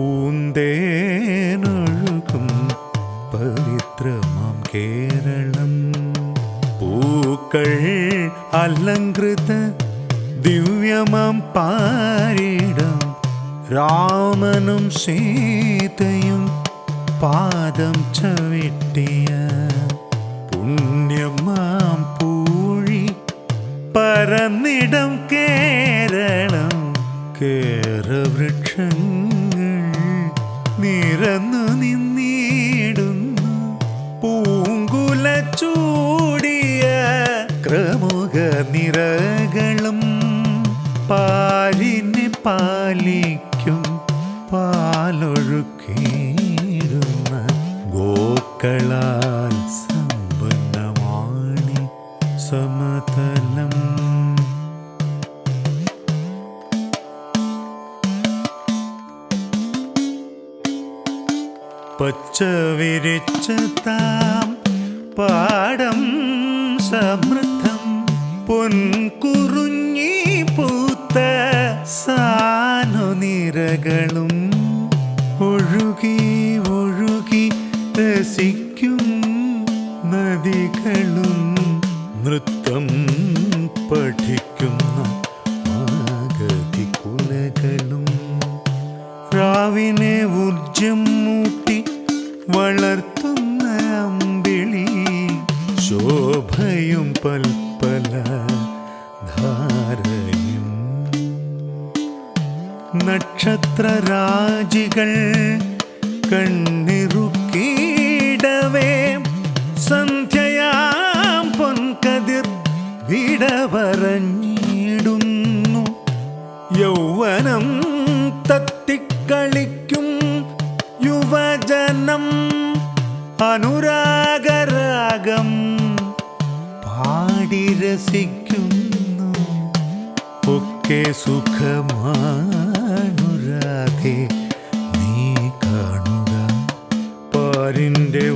പൂന്തേനൊഴുകും പവിത്രമാം കേരളം. പൂക്കൾ അലങ്കൃത ദിവ്യമാം പാരിടം രാമനും സീതയും പാദം ചവിട്ടിയ പുണ്യമാം പൂഴി പരന്നിടം കേരളം കേരവൃക്ഷങ്ങൾ നിരന്നു നിന്നിടുന്നു. പൂങ്കുല ചൂടിയ ക്രമുക നിറകളും പാലിനെ പാലിക്കും പാലൊഴുക്കിയിടുന്ന ഗോക്കളാൽ പച്ച വിരിച്ച താം പാടം സമൃദ്ധം പൊൻകുറുഞ്ഞി പൂത്ത സാനുനിരകളും ഒഴുകി ഒഴുകി രസിക്കും നദികളും നൃത്തം വളർത്തുന്ന അമ്പിളി ശോഭയും പൽപ്പല ധാരയും. നക്ഷത്രരാജികൾ കണ്ണിറുക്കിയിടവേ സന്ധ്യയാം പൊൻകതിർ വിട പറഞ്ഞിടുന്നു യൗവനം തത്തിക്കളിക്കും അനുരാഗരാഗം പാടി രസിക്കുന്നു. ഒക്കെ സുഖമാനുരാധേ നീ കാണുക പാരിന്റെ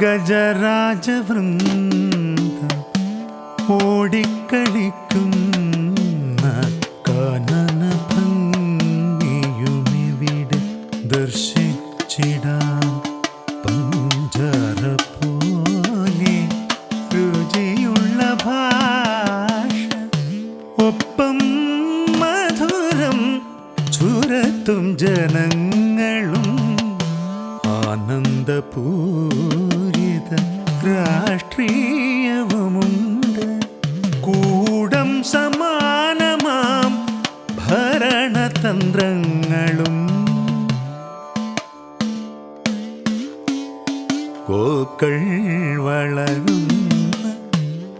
ഗജരാജവൃന്ദം ഓടിക്കളിക്കും കാനന ഭംഗിയുമിവിടെ ദർശിച്ചിടാം. ജനങ്ങളും ആനന്ദപൂരിത രാഷ്ട്രീയവുമുണ്ട് കൂടം സമാനമാം ഭരണതന്ത്രങ്ങളും. കോക്കൾ വളരും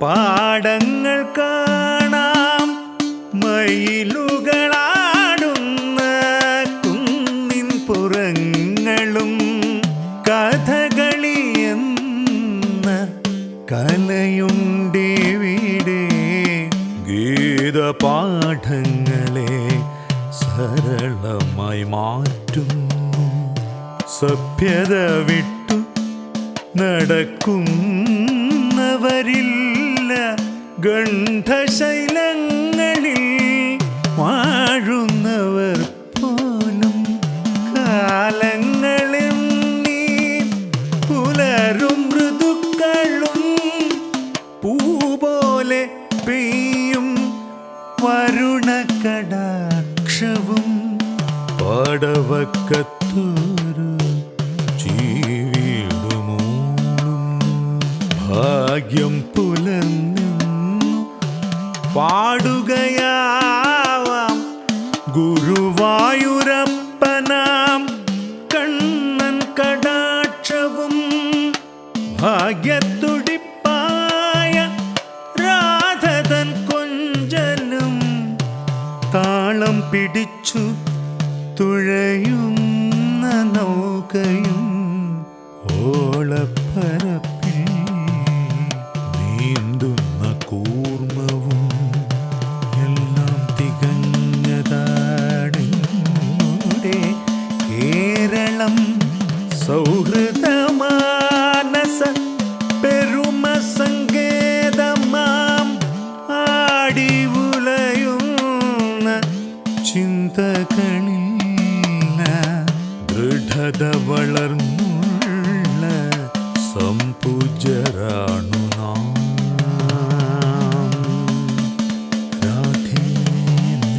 പാടങ്ങൾ കാണാം. മയിലുകളാടുന്ന ഗീതപാഠങ്ങളെ സരളമായി മാറ്റുന്നു. സഭ്യത വിട്ടു നടക്കുന്നവരില്ല. ഗണ്ഡശൈലങ്ങളിൽ ഭാഗ്യം പുലർന്നു. പാടുകയാവാം. ഗുരുവായൂരപ്പനാം. കണ്ണൻ കടാക്ഷവും ഭാഗ്യത്തുടിപ്പായ രാധതൻ കൊഞ്ചനും താളം പിടിച്ചു തുഴയുന്ന നൗകയും ദൃഢത വളർന്നുള്ള സംപൂജരാണു നാം. രാധേ നീ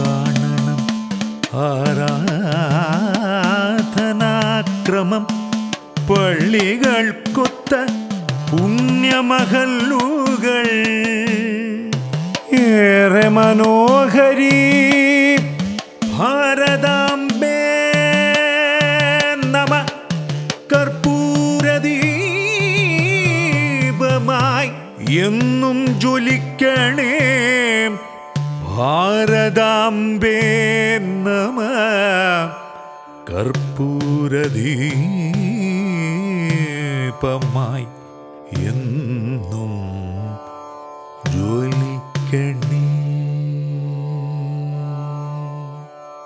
കാണണം. ആരാധനാക്രമം പള്ളികൾക്കൊത്ത പുണ്യമഹല്ലുകൾ. ഏറെ മനോഹരി കർപ്പൂരദീപമായി എന്നും ജ്വലിക്കണേ. ഭാരതാംബേ നമ. കർപ്പൂരദീപമായി എന്നും ജ്വലിക്കണേ.